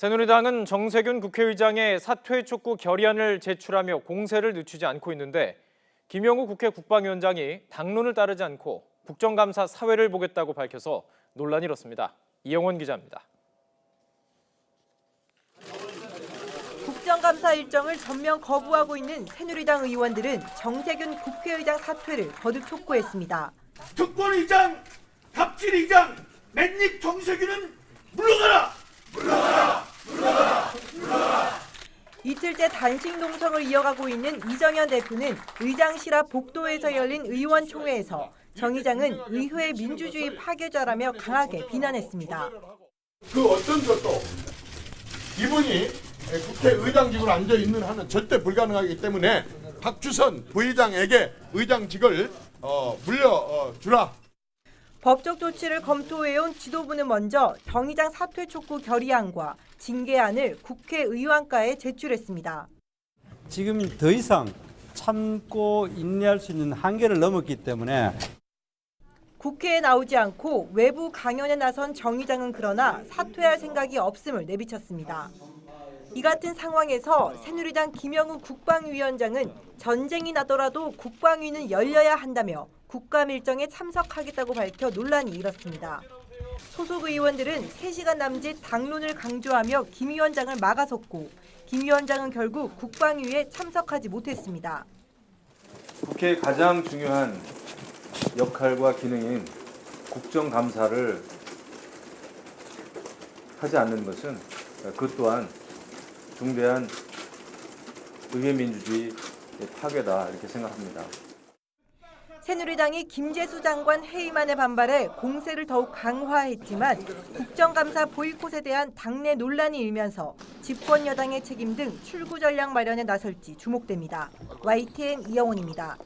새누리당은 정세균 국회의장의 사퇴 촉구 결의안을 제출하며 공세를 늦추지 않고 있는데 김영우 국회 국방위원장이 당론을 따르지 않고 국정감사 사회를 보겠다고 밝혀서 논란이 일었습니다. 이영원 기자입니다. 국정감사 일정을 전면 거부하고 있는 새누리당 의원들은 정세균 국회의장 사퇴를 거듭 촉구했습니다. 특권의장, 갑질의장, 맨입 정세균은 물러가라! 이틀째 단식 농성을 이어가고 있는 이정현 대표는 의장실 앞 복도에서 열린 의원총회에서 정 의장은 의회 민주주의 파괴자라며 강하게 비난했습니다. 그 어떤 것도 이분이 국회의장직으로 앉아 있는 한은 절대 불가능하기 때문에 박주선 부의장에게 의장직을 어, 물려 어, 주라. 법적 조치를 검토해온 지도부는 먼저 정 의장 사퇴 촉구 결의안과 징계안을 국회의원과에 제출했습니다. 지금 더 이상 참고 인내할 수 있는 한계를 넘었기 때문에 국회에 나오지 않고 외부 강연에 나선 정 의장은 그러나 사퇴할 생각이 없음을 내비쳤습니다. 이 같은 상황에서 새누리당 김영우 국방위원장은 전쟁이 나더라도 국방위는 열려야 한다며 국감 일정에 참석하겠다고 밝혀 논란이 일었습니다. 소속 의원들은 3시간 남짓 당론을 강조하며 김 위원장을 막아섰고 김 위원장은 결국 국방위에 참석하지 못했습니다. 국회의 가장 중요한 역할과 기능인 국정감사를 하지 않는 것은 그 또한 중대한 의회 민주주의 파괴다 이렇게 생각합니다. 새누리당이 김재수 장관 해임안에 반발해 공세를 더욱 강화했지만 국정감사 보이콧에 대한 당내 논란이 일면서 집권 여당의 책임 등 출구 전략 마련에 나설지 주목됩니다. YTN 이영훈입니다.